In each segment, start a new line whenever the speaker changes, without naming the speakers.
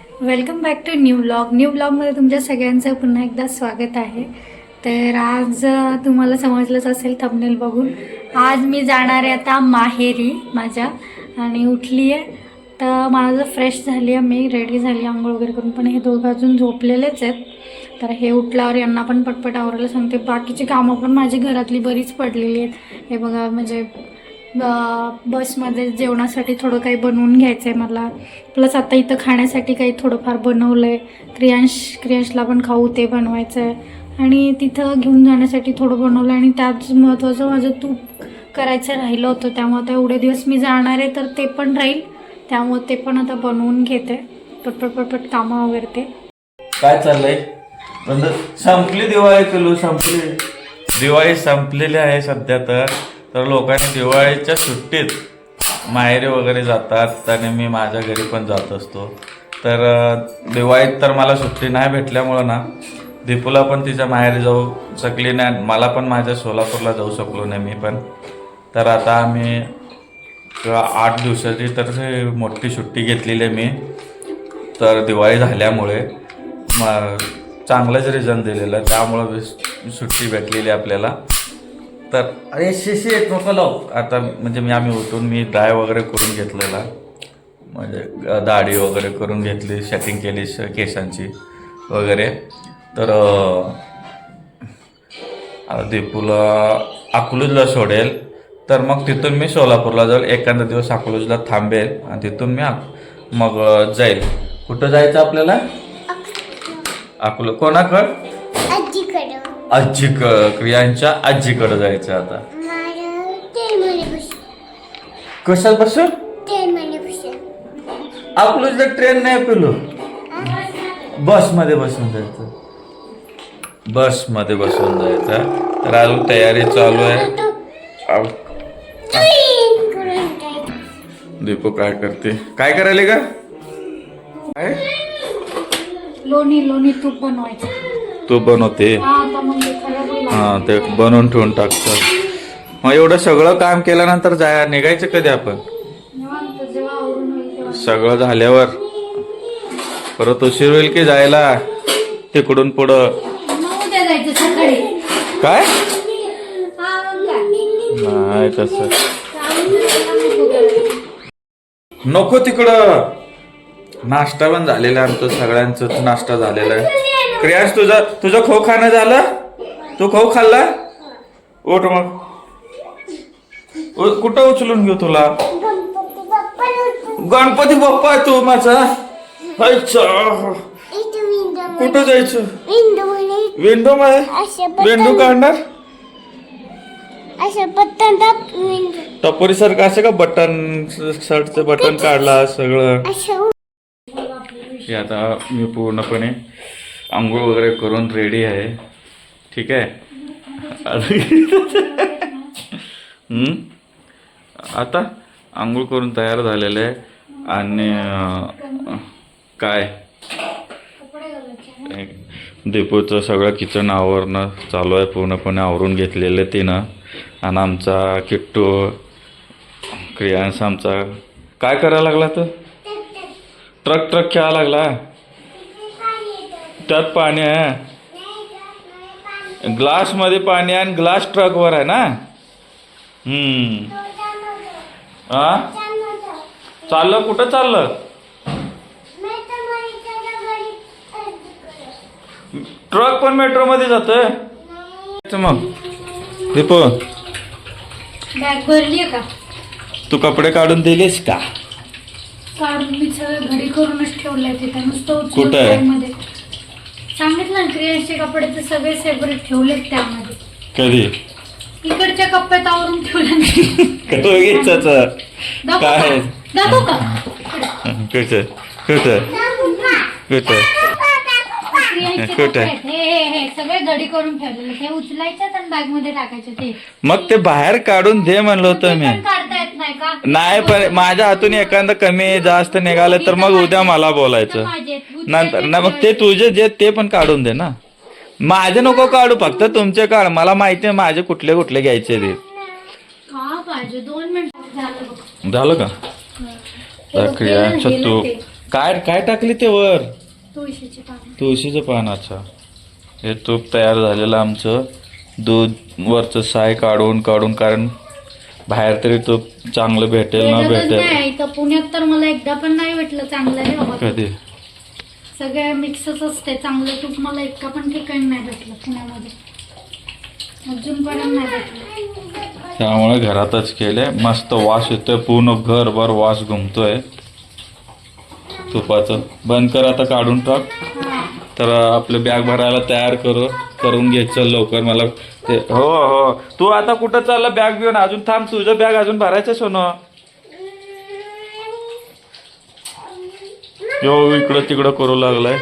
Welcome back to new blog new ब्लॉगमध्ये तुमच्या सगळ्यांचं पुन्हा एकदा स्वागत आहे. तर आज तुम्हाला समजलंच असेल थंबनेल बघून. आज मी जाणार आहे आता माहेरी माझ्या आणि उठली आहे तर माझं फ्रेश झाली आहे मी रेडी झाली आंघोळ वगैरे करून. पण हे दोघं अजून झोपलेलेच आहेत. तर हे उठल्यावर यांना पण पटपट आवरायला सांगते. बाकीची कामं पण माझी घरातली बरीच पडलेली आहेत. हे बघा म्हणजे बसमध्ये जेवणासाठी थोडं काही बनवून घ्यायचं आहे मला. प्लस आता इथं खाण्यासाठी काही थोडंफार बनवलं आहे क्रियांश क्रियांशला पण खाऊ ते बनवायचं आहे आणि तिथं घेऊन जाण्यासाठी थोडं बनवलं आणि त्याच महत्त्वाचं माझं तूप करायचं राहिलं होतं. त्यामुळे आता एवढे दिवस मी जाणार आहे तर ते पण राहील. त्यामुळे ते पण आता बनवून घेते. पटपट पटपट कामं वगैरे ते.
काय चाललंय? म्हणजे संपली दिवाळी पिलू संपली. दिवाळी संपलेली आहे सध्या तर. तर लोकांनी दिवाळीच्या सुट्टीत माहेरी वगैरे जातात आणि मी माझ्या घरी पण जात असतो. तर दिवाळीत तर मला सुट्टी नाही भेटल्यामुळं ना दीपूला पण तिच्या माहेरी जाऊ शकली नाही मला पण माझ्या सोलापूरला जाऊ शकलो नाही मी पण. तर आता आम्ही किंवा आठ दिवसाची तर मोठी सुट्टी घेतलेली आहे मी. तर दिवाळी झाल्यामुळे म चांगलंच रिझन दिलेलं त्यामुळं सुट्टी भेटलेली आपल्याला. तर अरे शिशी येत नको लाव. आता म्हणजे मी आम्ही उठून मी ड्राय वगैरे करून घेतलेला. म्हणजे दाढी वगैरे करून घेतली सेटिंग केली श- केसांची वगैरे. तर दीपूला अकलूजला सोडेल. तर मग तिथून मी सोलापूरला जाईल. एखादा दिवस अकलूजला थांबेल आणि तिथून मी मग जाईल. कुठं जायचं आपल्याला? अकलू कोणाकड?
आजीकडं
आजी क्रियांच्या आजीकडे जायचं आता.
बस
कशात बसून
आपलं
जर ट्रेन नाही पेलो. बसमध्ये बसून जायचं. बसमध्ये बसून जायचं. तर अजून तयारी चालू आहे.
काय
दीपू काय करते? काय करायले का काय?
लोणी लोणी तूप बनवायचं.
तू बनवते.
हा ते
हा बनवून ठेवून टाकतात मग एवढं सगळं काम केल्यानंतर जाय निघायचं कधी आपण? सगळं झाल्यावर. परत उशीर होईल की जायला? तिकडून पुढं. काय? नाही तसं.
नको
तिकडं. नाश्ता पण झालेला आहे आमचं सगळ्यांचं नाश्ता झालेला आहे. क्रियाश तुझा तुझं खो खाणं झालं? तू खाऊ खाल्ला? उठ मग. कुठं उचलून घेऊ तुला?
गणपती बाप्पा
आहे तू माझा. कुठं जायचं?
विंडो मध्ये?
विंडो काढणार? टपोरी सारखं असं का बटन शर्टचं बटन काढला सगळं? हे आता मी पूर्णपणे आंघोळ वगैरे करून रेडी आहे. ठीक आहे? आता आंघोळ करून तयार झालेलं आहे आणि काय? दीपूचं सगळं किचन आवरणं चालू आहे. पूर्णपणे आवरून घेतलेलं तिनं. आणि आमचा किट्टू क्रियांश आमचा काय करायला लागला तो? ट्रक ट्रक खेळायला लागला. त्यात पाणी आहे. ग्लासमध्ये पाणी आहे आणि ग्लास ट्रकवर आहे ना? हम्म. हा चाललं? कुठं चाललं? ट्रक पण मेट्रोमध्ये जातोय? मग. दीपू.
बॅग भरली का?
तू कपडे काढून दिलेस का?
काढून मी सगळं घडी करूनच ठेवलंय तिथे. नुसतं
कुठं आहे?
मध्ये सांगितलं ना क्रियांचे कपडे तर सगळे सेपरेट ठेवलेत त्यामध्ये.
कधी?
इकडच्या कप्प्यात आवरून ठेवलं
बघितच
दाखवू
काय?
का? दाखवू का?
कुठं? कुठं? कुठं? कुठं?
हे हे हे सगळे घडी करून ठेवलेले ते उचलायचे आणि बॅगमध्ये टाकायचे ते.
मग ते बाहेर काढून दे म्हणलं होतं मी.
पण काढता येत नाही का?
नाही पण माझ्या हातून एखादं कमी जास्त निघालं तर मग उद्या मला बोलायचं. नंतर नाही मग ते तुझे जे ते पण काढून दे ना. माझे नको काढू फक्त तुमचे काढ. मला माहिती आहे माझे कुठले कुठले घ्यायचे ते.
का पाहिजे. दोन मिनिट झालं बघ.
झालं का? तू
ते.
काय काय टाकली ते वर?
तुळशीची पानं.
तुळशीचं पान अच्छा. हे तूप तयार झालेलं आमचं. दूध वरचं साय काढून काढून कारण बाहेर तरी तूप चांगलं भेटेल ना भेटेल.
नाही इथं पुण्यात तर मला एकदा पण नाही भेटलं चांगलं बाबा
कधी?
सगळ्या मिक्सच असते चांगलं तूप मला एका पण ठिकाणी नाही भेटलं पुण्यामध्ये. अजूनपर्यंत नाही भेटलं.
त्यामुळे घरातच केले. मस्त वास येतोय पूर्ण घरभर वास घुमतोय. तुपाचं. बंद कर आता काढून टाक. तर आपलं बॅग भरायला तयार करू करून घे. चल लवकर मला ते हो हो. तू आता कुठं चालला बॅग घेऊन? अजून थांब तुझं बॅग अजून भरायचं सोनं. यो इकडं तिकडं करू लागलाय.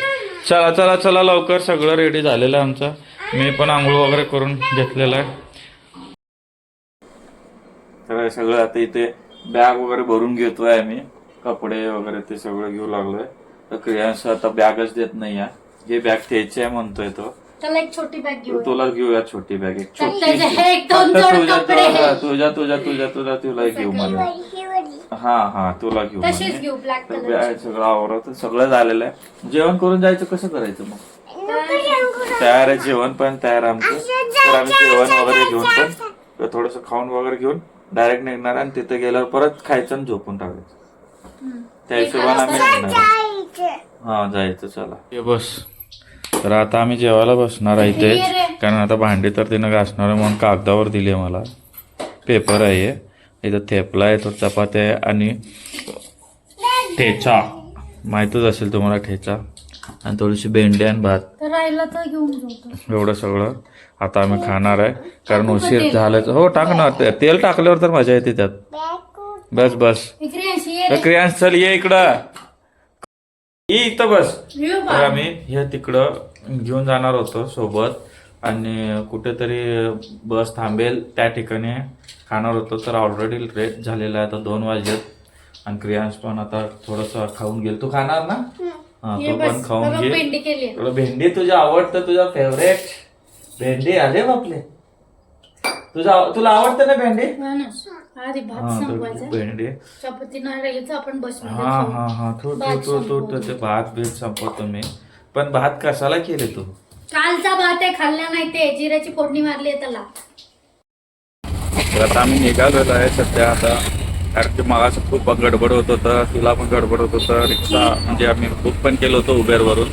चला चला चला लवकर. सगळं रेडी झालेलं आहे आमचं. मी पण आंघोळ वगैरे करून घेतलेलं आहे. सगळं आता इथे बॅग वगैरे भरून घेतोय आम्ही. कपडे वगैरे ते सगळं घेऊ लागलोय. तर क्रियांश आता बॅगच देत नाही हे बॅग त्याची आहे म्हणतोय तो
त्याला एक छोटी बॅग घेऊ
तुला घेऊया छोटी बॅग एक छोटी
त्याचे हे एक दोन
फक्त
जोड
तुझ्या तुझ्या तुझ्या तुझ्या तुझ्या तुझ्या तुला एक घेऊ मला
ही
हा तुला घेऊ
तशीच
म्हणे.
घेऊ ब्लॅक
तर
कलर
बॅग सगळं आवरत सगळं झालेलं आहे. जेवण करून जायचं कसं करायचं मग? तयार आहे जेवण पण तयार आहे आमचं. तर आम्ही जेवण वगैरे घेऊन पण थोडस खाऊन वगैरे घेऊन डायरेक्ट निघणार आणि तिथे गेल्यावर परत खायचं आणि झोपून टाकायचं. त्या हिशोबाने आम्ही निघणार आहे. हा जायचं चला. ये बस. तर आता आम्ही जेवायला बसणार आहे इथेच कारण आता भांडी तर तिनं घासणार आहे म्हणून कागदावर दिली आहे मला. पेपर आहे. हे. इथं थेपला आहे तो चपात्या आहे आणि ठेचा. माहीतच असेल तुम्हाला ठेचा. आणि थोडीशी भेंडी आणि भात.
तर राहिलं तर घेऊन जाऊ
एवढं सगळं आता आम्ही खाणार आहे. कारण उशीर झालाच हो टाक ना ते- तेल टाकल्यावर तर मजा येते त्यात. बस बस. क्रियांश चल ये इकडं. ये इथं बस. तर. आम्ही हे तिकडं घेऊन जाणार होतो सोबत. आणि कुठेतरी बस थांबेल त्या ठिकाणी खाणार होतो. तर ऑलरेडी रेट झालेला आहे. आता दोन वाजलेत. आणि क्रियांश पण आता थोडस खाऊन गेल तू खाणार ना? हा. तो पण खाऊन घे.
भेंडी केली
तुला भेंडी तुझ्या आवडतं तुझा फेवरेट भेंडी अरे बापले. तुझा तुला आवडतं ना भेंडी?
भात
हा
संपवायचा.
तर भेंडी.
चपाती नाही राहिली तर आपण बस
हा हा हा तू तू तू तू तू ते भात बीत संपवतो मी. पण भात कशाला केले तू?
कालचा भात आहे खाल्ला नाही ते. जिऱ्याची फोडणी मारली आहे त्याला.
तर आता आम्ही निघालेलो आहे सध्या आता. कारण की मला असं खूप गडबड होत होतं तुला पण गडबड होत होतं. रिक्षा म्हणजे आम्ही बुक पण केलं होतं उबेरवरून.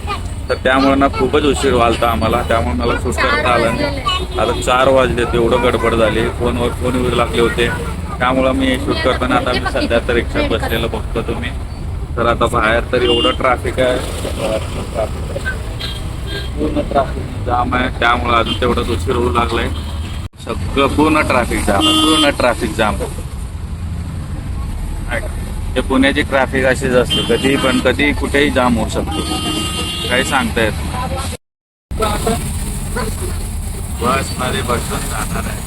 तर त्यामुळे ना खूपच उशीर व्हालता आम्हाला. त्यामुळे मला शूट करता आलं नाही आता चार वाजले एवढं गडबड झाली. फोनवर फोन येऊ लागले होते. त्यामुळं मी शूट करताना आता मी सध्या तर रिक्षात बसलेलं बघतो तुम्ही. तर आता बाहेर तर एवढं ट्रॅफिक आहे. पूर्ण ट्रॅफिक जाम आहे. त्यामुळं अजून तेवढंच उशीर होऊ लागलाय. सगळं पूर्ण ट्रॅफिक जाम आहे. पूर्ण ट्रॅफिक जाम हे पुण्याची ट्रॅफिक अशीच असते. कधी पण कधी कुठेही जाम होऊ शकतो. काही सांगता येत नाही. बसमध्ये बसून जाणार आहे.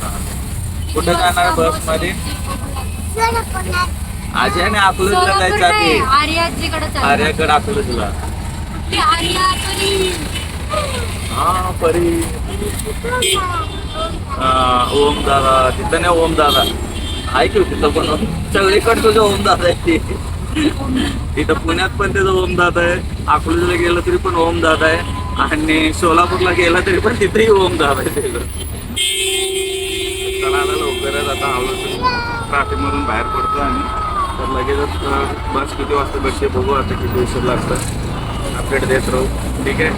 कुठे जाणार बसमध्ये आज्याने अकलूजला जायचं आधी. आर्याकडे अकलूजला हा परी. हा, ओम दादा. तिथं नाही ओम दादा. आहे की तिथं पण. सगळीकडे तुझं ओम दादा आहे. ते. इथं पुण्यात पण त्याचं ओम दादा आहे. अकलूजला गेलं तरी पण ओम दादा आहे. आणि सोलापूरला गेला तरी पण तिथेही ओम दादा आहे. त्याचं आता लवकरच आता हळू ट्रॅफिक मधून बाहेर पडतो आम्ही. तर लगेचच बस किती वाजता भेटते बघू आता किती उशीर लागतं अपडेट देत राहू. ठीक आहे?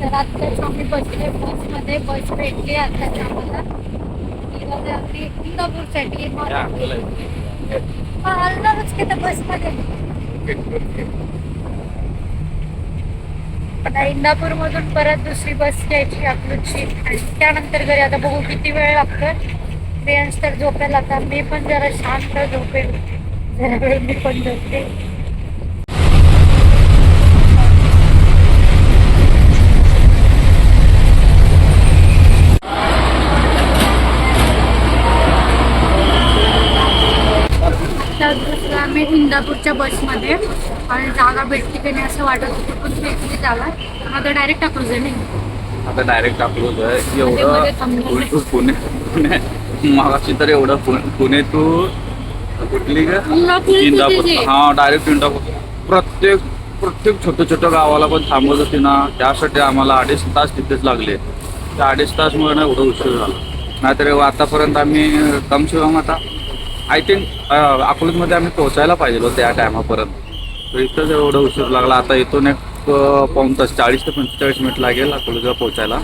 तर आत्ताच आम्ही बसले बसमध्ये बस भेटली आत्ताच आम्हाला. इंदापूरसाठी हा, हलणारच की त्या बसमध्ये. आता इंदापूर मधून परत दुसरी बस घ्यायची अकलूजची. आणि त्यानंतर घरी आता बघू किती वेळ लागतो बेंच तर झोपेल आता. मी पण जरा शांत झोपेल. जरा वेळ मी पण झोपते. आम्ही इंदापूरच्या बसमध्ये आणि जागा भेटली की नाही असं वाटत होतं पण भेटली जागा आता डायरेक्ट अकलूज नाही.
आता डायरेक्ट अकलूज आहे
मध्ये
एवढं. तू पुणे पुणे मागाशी तर एवढं पु- पुणे तू कुठली
इंदापूर
इंदापूर.
तिथे.
हा डायरेक्ट इंदापूर. प्रत्येक प्रत्येक छोट्या छोट्या गावाला पण थांबवत होती ना त्यासाठी आम्हाला अडीच तास तिथेच लागले. त्या अडीच तासमुळे ना एवढं उशीर झाला. नाहीतर आतापर्यंत आम्ही कम कम आता आय थिंक अकलूजमध्ये आम्ही पोहोचायला पाहिजे होतं त्या टायमापर्यंत तर इथंच एवढं उशीर लागला आता इथून एक अं, पाऊण तास चाळीस ते पंचेचाळीस मिनिट लागेल अकलूजला पोहोचायला.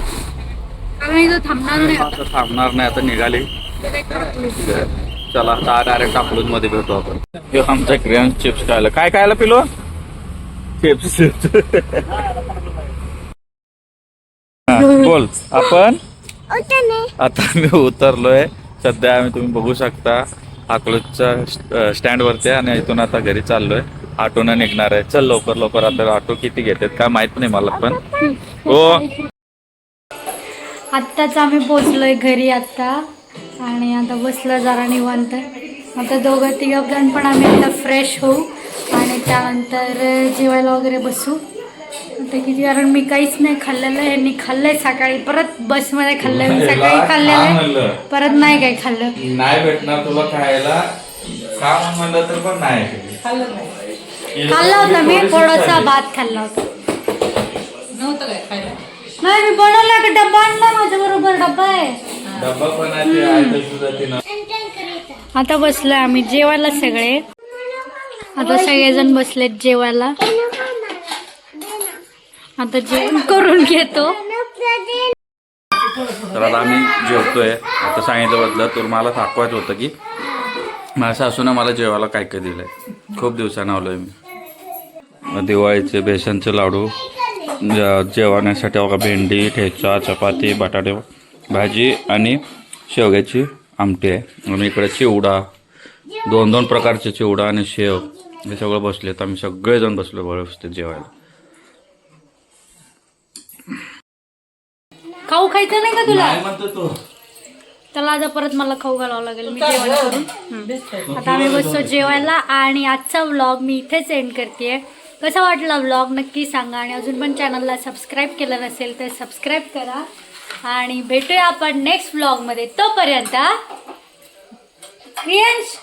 इथं थांबणार नाही
आता थांबणार नाही आता निघाली. चला आता डायरेक्ट अकलूजमध्ये भेटू आपण. हे आमचा क्रियान चिप्स खायला. काय खायला पिलो? चिप्स बोल. आपण? आता मी उतरलोय. सध्या आम्ही तुम्ही बघू शकता. अकलूजच्या स्टँड वरती आहे आणि इथून आता घरी चाललोय. ऑटोनं निघणार आहे. चल लवकर लवकर. आता ऑटो किती घेतात काय माहीत नाही मला पण. हो.
आत्ताच आम्ही पोचलोय घरी आता. आणि आता बसलं जरा निवांत. आता दोघं तिघं जण पण आम्ही आता फ्रेश होऊ. आणि त्यानंतर जेवायला वगैरे बसू. आता किती कारण मी काहीच नाही खाल्लेलं आहे. यांनी खाल्लंय सकाळी. परत बसमध्ये खाल्लंय. मी सकाळी खाल्लेलं आहे. परत नाही काही खाल्लं.
नाही भेटणार तुला खायला. खा म्हणलं तर पण नाही.
खाल्ला होता. मी थोडासा भात खाल्ला होता. नाही मी बनवला का? डब्बा आणला माझ्या बरोबर डब्बा आहे आता बसलोय आम्ही जेवायला सगळे. आता सगळेजण बसलेत जेवायला. आता जेवण करून घेतो.
तर आता आम्ही जेवतोय. आता सांगितलं बदलं तर मला दाखवायचं होतं की माझ्या सासूनं मला जेवायला काय काय दिलंय. खूप दिवसानं आलोय मी. दिवाळीचे बेसनचे लाडू जे- जेवणासाठी बघा भेंडी ठेचा चपाती बटाटे भाजी आणि शेवग्याची आमटी आहे. आणि इकडे चिवडा दोन दोन प्रकारचे चिवडा आणि शेव हे सगळं बसलेत. आम्ही सगळेजण बसलो व्यवस्थित जेवायला.
खाऊ खायचं नाही का तुला?
म्हणतो तू.
त्याला आता परत मला खाऊ घालावं लागेल मी जेवण करून. हम्म. आता आम्ही बसतो जेवायला आणि आजचा व्लॉग मी इथेच एंड करते कसा वाटला व्लॉग नक्की सांगा आणि अजून पण चॅनलला सबस्क्राईब केलं नसेल तर सबस्क्राईब करा. आणि भेटूया आपण नेक्स्ट व्लॉगमध्ये तोपर्यंत प्रियांश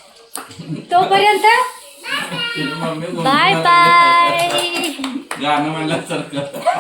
तोपर्यंत बाय बाय
गाणं म्हणलं सारखं